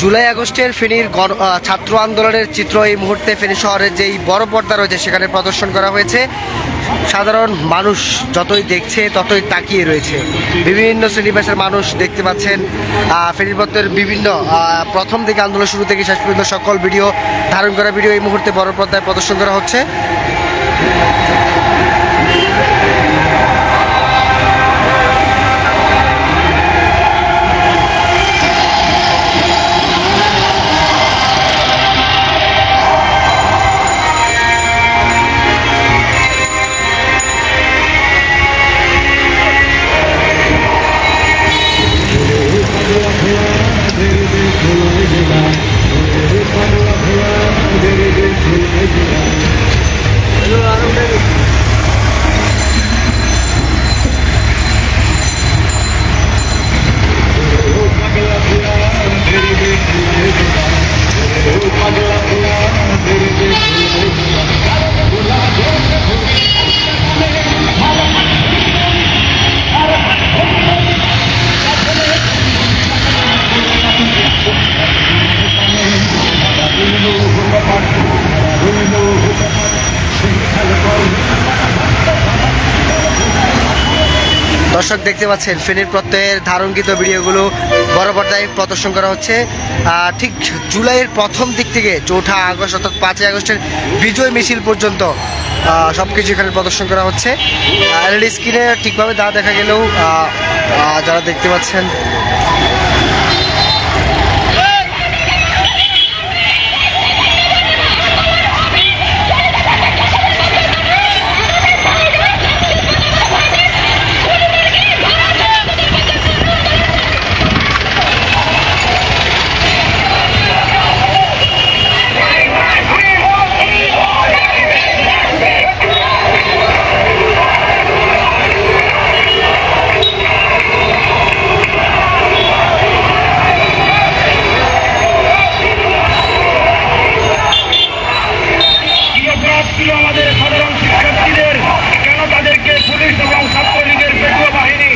জুলাই আগস্টের ফেনীর ছাত্র আন্দোলনের চিত্র এই মুহূর্তে ফেনী শহরের যেই বড় পর্দা রয়েছে সেখানে প্রদর্শন করা হয়েছে। সাধারণ মানুষ যতই দেখছে ততই তাকিয়ে রয়েছে। বিভিন্ন শ্রেণীবাসের মানুষ দেখতে পাচ্ছেন আহ, পত্রের বিভিন্ন প্রথম থেকে আন্দোলন শুরু থেকে শেষ পর্যন্ত সকল ভিডিও ধারণ করা ভিডিও এই মুহূর্তে বড় পর্দায় প্রদর্শন করা হচ্ছে। 여기로 가는 데는 দর্শক দেখতে পাচ্ছেন, ফেনীর প্রত্যয়ের ধারণকৃত ভিডিওগুলো বড় পর্দায় প্রদর্শন করা হচ্ছে। ঠিক জুলাইয়ের প্রথম দিক থেকে চৌঠা আগস্ট অর্থাৎ পাঁচই আগস্টের বিজয় মিছিল পর্যন্ত সব কিছু এখানে প্রদর্শন করা হচ্ছে। এলইডি স্ক্রিনে ঠিকভাবে দা দেখা গেলেও যারা দেখতে পাচ্ছেন সাধারণ শিক্ষার্থীদের কেন তাদেরকে পুলিশ এবং ছাত্রলীগের পেটুয়া বাহিনী